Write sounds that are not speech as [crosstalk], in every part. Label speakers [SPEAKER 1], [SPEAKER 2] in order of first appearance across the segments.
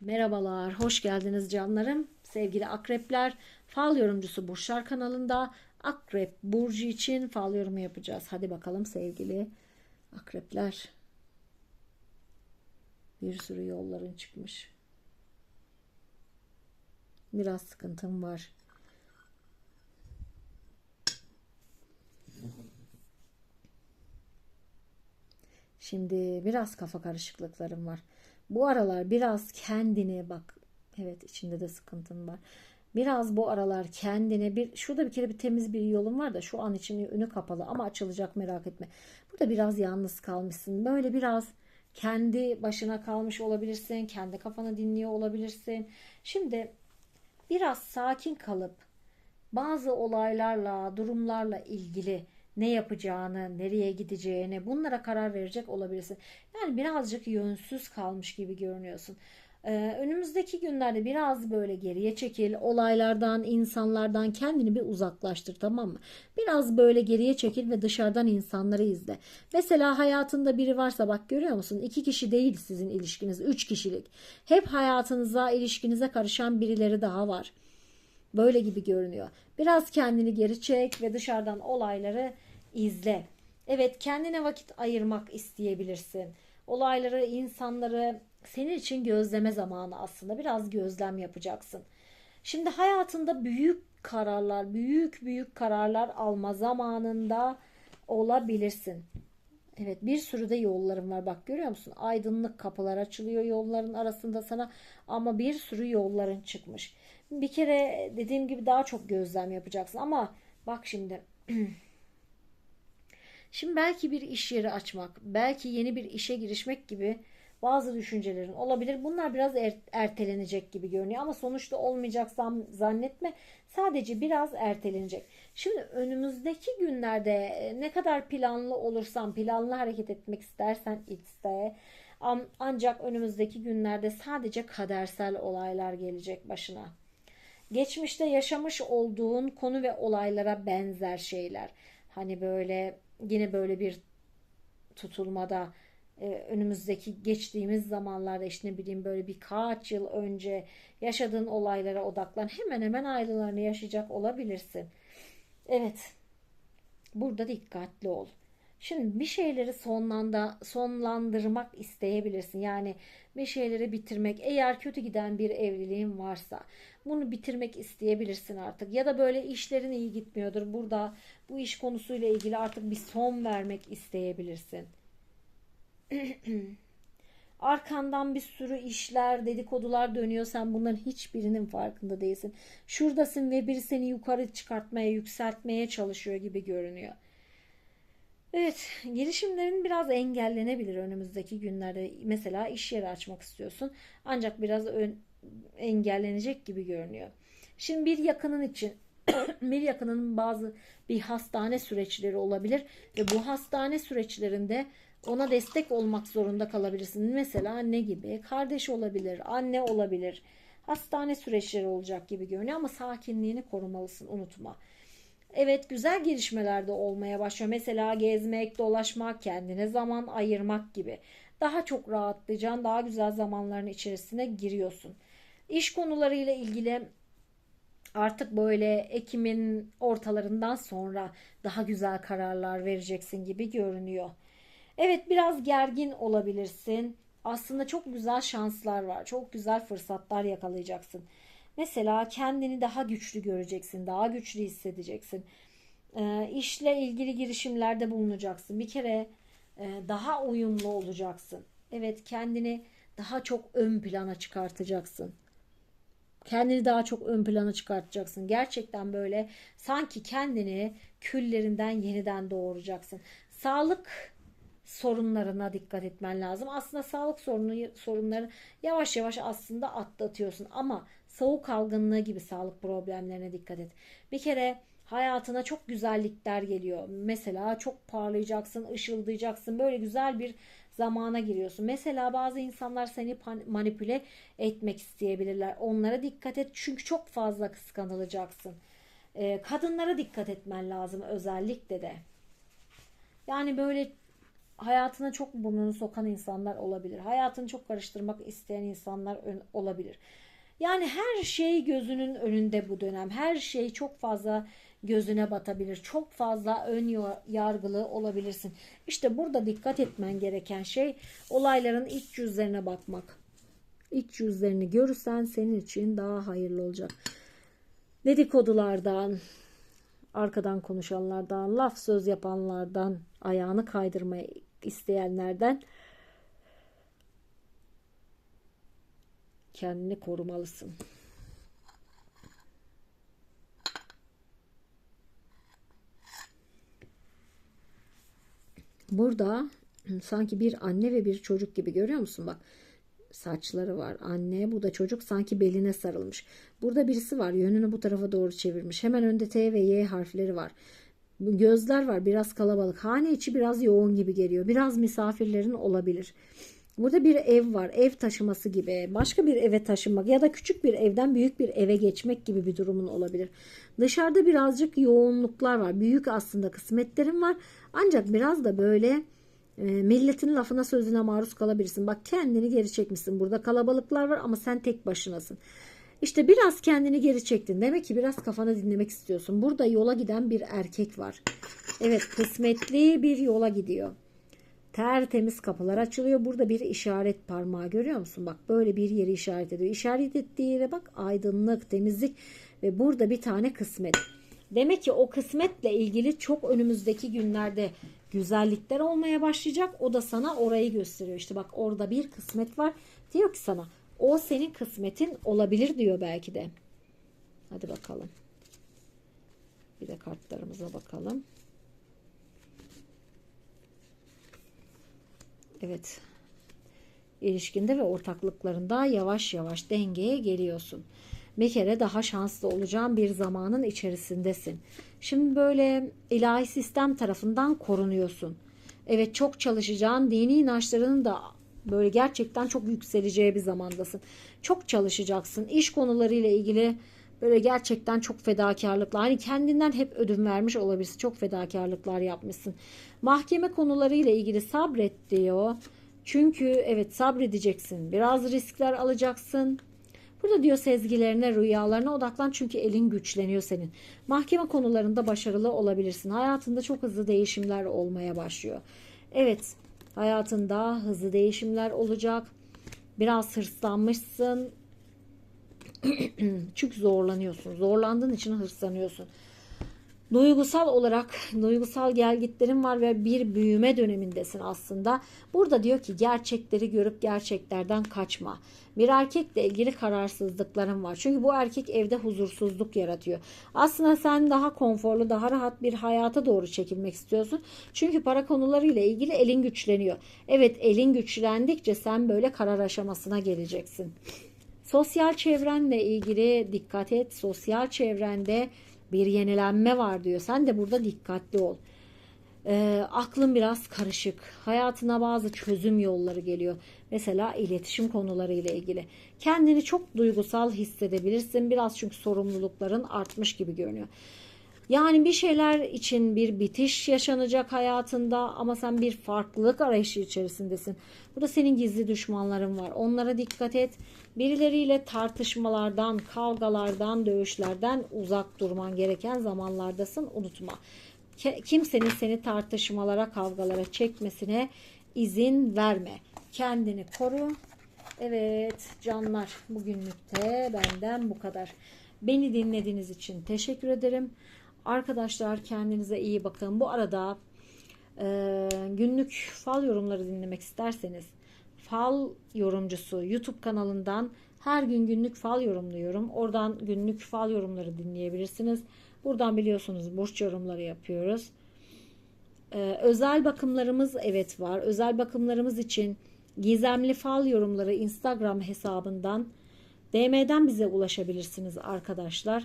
[SPEAKER 1] Merhabalar, hoş geldiniz canlarım. Sevgili akrepler, fal yorumcusu Burçlar kanalında akrep burcu için fal yorumu yapacağız. Hadi bakalım sevgili akrepler. Bir sürü yolların çıkmış. Biraz sıkıntım var. Şimdi biraz kafa karışıklıklarım var. Bu aralar biraz kendine bak. Evet içinde de sıkıntım var. Biraz bu aralar kendine bir şurada bir kere bir temiz bir yolun var da şu an için önü kapalı ama açılacak merak etme. Burada biraz yalnız kalmışsın. Böyle biraz kendi başına kalmış olabilirsin. Kendi kafanı dinliyor olabilirsin. Şimdi biraz sakin kalıp bazı olaylarla, durumlarla ilgili ne yapacağını, nereye gideceğini bunlara karar verecek olabilirsin. Yani birazcık yönsüz kalmış gibi görünüyorsun. Ee, önümüzdeki günlerde biraz böyle geriye çekil, olaylardan, insanlardan kendini bir uzaklaştır tamam mı? Biraz böyle geriye çekil ve dışarıdan insanları izle. Mesela hayatında biri varsa bak görüyor musun? İki kişi değil sizin ilişkiniz, üç kişilik. Hep hayatınıza, ilişkinize karışan birileri daha var. Böyle gibi görünüyor. Biraz kendini geri çek ve dışarıdan olayları izle. Evet kendine vakit ayırmak isteyebilirsin. Olayları, insanları senin için gözleme zamanı aslında. Biraz gözlem yapacaksın. Şimdi hayatında büyük kararlar, büyük büyük kararlar alma zamanında olabilirsin. Evet bir sürü de yollarım var bak görüyor musun? Aydınlık kapılar açılıyor yolların arasında sana ama bir sürü yolların çıkmış. Bir kere dediğim gibi daha çok gözlem yapacaksın ama bak şimdi [clears throat] Şimdi belki bir iş yeri açmak, belki yeni bir işe girişmek gibi bazı düşüncelerin olabilir. Bunlar biraz er, ertelenecek gibi görünüyor ama sonuçta olmayacak zannetme. Sadece biraz ertelenecek. Şimdi önümüzdeki günlerde e, ne kadar planlı olursan, planlı hareket etmek istersen iste. Ancak önümüzdeki günlerde sadece kadersel olaylar gelecek başına. Geçmişte yaşamış olduğun konu ve olaylara benzer şeyler. Hani böyle yine böyle bir tutulmada e, önümüzdeki geçtiğimiz zamanlarda işte ne bileyim böyle birkaç yıl önce yaşadığın olaylara odaklan. Hemen hemen ayrılarını yaşayacak olabilirsin. Evet. Burada dikkatli ol. Şimdi bir şeyleri sonlanda, sonlandırmak isteyebilirsin. Yani bir şeyleri bitirmek. Eğer kötü giden bir evliliğin varsa bunu bitirmek isteyebilirsin artık. Ya da böyle işlerin iyi gitmiyordur. Burada bu iş konusuyla ilgili artık bir son vermek isteyebilirsin. [clears throat] Arkandan bir sürü işler, dedikodular dönüyor. Sen bunların hiçbirinin farkında değilsin. Şuradasın ve biri seni yukarı çıkartmaya, yükseltmeye çalışıyor gibi görünüyor. Evet, gelişimlerin biraz engellenebilir önümüzdeki günlerde. Mesela iş yeri açmak istiyorsun. Ancak biraz ön, engellenecek gibi görünüyor. Şimdi bir yakının için [clears throat] bir yakının bazı bir hastane süreçleri olabilir ve bu hastane süreçlerinde ona destek olmak zorunda kalabilirsin. Mesela ne gibi? Kardeş olabilir, anne olabilir. Hastane süreçleri olacak gibi görünüyor ama sakinliğini korumalısın unutma. Evet güzel gelişmeler de olmaya başlıyor. Mesela gezmek, dolaşmak, kendine zaman ayırmak gibi. Daha çok rahatlayacaksın, daha güzel zamanların içerisine giriyorsun. İş konularıyla ilgili artık böyle Ekim'in ortalarından sonra daha güzel kararlar vereceksin gibi görünüyor. Evet biraz gergin olabilirsin. Aslında çok güzel şanslar var. Çok güzel fırsatlar yakalayacaksın. Mesela kendini daha güçlü göreceksin, daha güçlü hissedeceksin. E, işle ilgili girişimlerde bulunacaksın. Bir kere e, daha uyumlu olacaksın. Evet kendini daha çok ön plana çıkartacaksın. Kendini daha çok ön plana çıkartacaksın. Gerçekten böyle sanki kendini küllerinden yeniden doğuracaksın. Sağlık sorunlarına dikkat etmen lazım. Aslında sağlık sorunu sorunları yavaş yavaş aslında atlatıyorsun ama soğuk algınlığı gibi sağlık problemlerine dikkat et. Bir kere hayatına çok güzellikler geliyor. Mesela çok parlayacaksın, ışıldayacaksın. Böyle güzel bir zamana giriyorsun. Mesela bazı insanlar seni manipüle etmek isteyebilirler. Onlara dikkat et çünkü çok fazla kıskanılacaksın. Ee, kadınlara dikkat etmen lazım özellikle de. Yani böyle hayatına çok burnunu sokan insanlar olabilir. Hayatını çok karıştırmak isteyen insanlar olabilir. Yani her şey gözünün önünde bu dönem. Her şey çok fazla gözüne batabilir. Çok fazla ön yargılı olabilirsin. İşte burada dikkat etmen gereken şey olayların iç yüzlerine bakmak. İç yüzlerini görürsen senin için daha hayırlı olacak. Dedikodulardan, arkadan konuşanlardan, laf söz yapanlardan, ayağını kaydırmaya isteyenlerden kendini korumalısın. Burada sanki bir anne ve bir çocuk gibi görüyor musun? Bak saçları var. Anne bu da çocuk sanki beline sarılmış. Burada birisi var yönünü bu tarafa doğru çevirmiş. Hemen önde T ve Y harfleri var. Gözler var biraz kalabalık. Hane içi biraz yoğun gibi geliyor. Biraz misafirlerin olabilir Burada bir ev var. Ev taşıması gibi. Başka bir eve taşınmak ya da küçük bir evden büyük bir eve geçmek gibi bir durumun olabilir. Dışarıda birazcık yoğunluklar var. Büyük aslında kısmetlerin var. Ancak biraz da böyle e, milletin lafına sözüne maruz kalabilirsin. Bak kendini geri çekmişsin. Burada kalabalıklar var ama sen tek başınasın. İşte biraz kendini geri çektin. Demek ki biraz kafanı dinlemek istiyorsun. Burada yola giden bir erkek var. Evet kısmetli bir yola gidiyor. Tertemiz kapılar açılıyor. Burada bir işaret parmağı görüyor musun? Bak böyle bir yeri işaret ediyor. İşaret ettiği yere bak aydınlık, temizlik ve burada bir tane kısmet. Demek ki o kısmetle ilgili çok önümüzdeki günlerde güzellikler olmaya başlayacak. O da sana orayı gösteriyor. İşte bak orada bir kısmet var. Diyor ki sana o senin kısmetin olabilir diyor belki de. Hadi bakalım. Bir de kartlarımıza bakalım. Evet. İlişkinde ve ortaklıklarında yavaş yavaş dengeye geliyorsun. Bir kere daha şanslı olacağın bir zamanın içerisindesin. Şimdi böyle ilahi sistem tarafından korunuyorsun. Evet çok çalışacağın dini inançlarının da böyle gerçekten çok yükseleceği bir zamandasın. Çok çalışacaksın. İş konularıyla ilgili böyle gerçekten çok fedakarlıklar. Hani kendinden hep ödün vermiş olabilirsin. Çok fedakarlıklar yapmışsın. Mahkeme konularıyla ilgili sabret diyor. Çünkü evet sabredeceksin. Biraz riskler alacaksın. Burada diyor sezgilerine, rüyalarına odaklan çünkü elin güçleniyor senin. Mahkeme konularında başarılı olabilirsin. Hayatında çok hızlı değişimler olmaya başlıyor. Evet, hayatında hızlı değişimler olacak. Biraz hırslanmışsın. [clears throat] çünkü zorlanıyorsun. Zorlandığın için hırslanıyorsun. Duygusal olarak duygusal gelgitlerin var ve bir büyüme dönemindesin aslında. Burada diyor ki gerçekleri görüp gerçeklerden kaçma. Bir erkekle ilgili kararsızlıkların var. Çünkü bu erkek evde huzursuzluk yaratıyor. Aslında sen daha konforlu, daha rahat bir hayata doğru çekilmek istiyorsun. Çünkü para konularıyla ilgili elin güçleniyor. Evet elin güçlendikçe sen böyle karar aşamasına geleceksin. Sosyal çevrenle ilgili dikkat et. Sosyal çevrende bir yenilenme var diyor. Sen de burada dikkatli ol. E, aklın biraz karışık. Hayatına bazı çözüm yolları geliyor. Mesela iletişim konuları ile ilgili. Kendini çok duygusal hissedebilirsin. Biraz çünkü sorumlulukların artmış gibi görünüyor. Yani bir şeyler için bir bitiş yaşanacak hayatında ama sen bir farklılık arayışı içerisindesin. Burada senin gizli düşmanların var. Onlara dikkat et. Birileriyle tartışmalardan, kavgalardan, dövüşlerden uzak durman gereken zamanlardasın. Unutma. Kimsenin seni tartışmalara, kavgalara çekmesine izin verme. Kendini koru. Evet canlar bugünlükte benden bu kadar. Beni dinlediğiniz için teşekkür ederim. Arkadaşlar kendinize iyi bakın. Bu arada e, günlük fal yorumları dinlemek isterseniz fal yorumcusu YouTube kanalından her gün günlük fal yorumluyorum. Oradan günlük fal yorumları dinleyebilirsiniz. Buradan biliyorsunuz burç yorumları yapıyoruz. Ee, özel bakımlarımız evet var. Özel bakımlarımız için gizemli fal yorumları Instagram hesabından DM'den bize ulaşabilirsiniz arkadaşlar.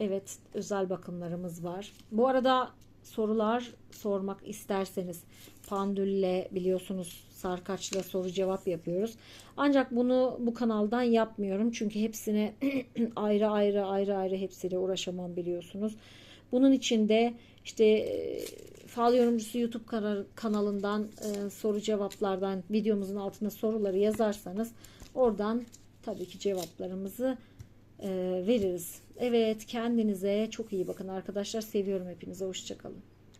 [SPEAKER 1] Evet özel bakımlarımız var. Bu arada sorular sormak isterseniz pandülle biliyorsunuz sarkaçla soru cevap yapıyoruz. Ancak bunu bu kanaldan yapmıyorum. Çünkü hepsine [clears throat] ayrı ayrı ayrı ayrı hepsiyle uğraşamam biliyorsunuz. Bunun için de işte Fal Yorumcusu YouTube kana- kanalından e, soru cevaplardan videomuzun altına soruları yazarsanız oradan tabii ki cevaplarımızı e, veririz. Evet kendinize çok iyi bakın arkadaşlar. Seviyorum hepinizi. Hoşçakalın.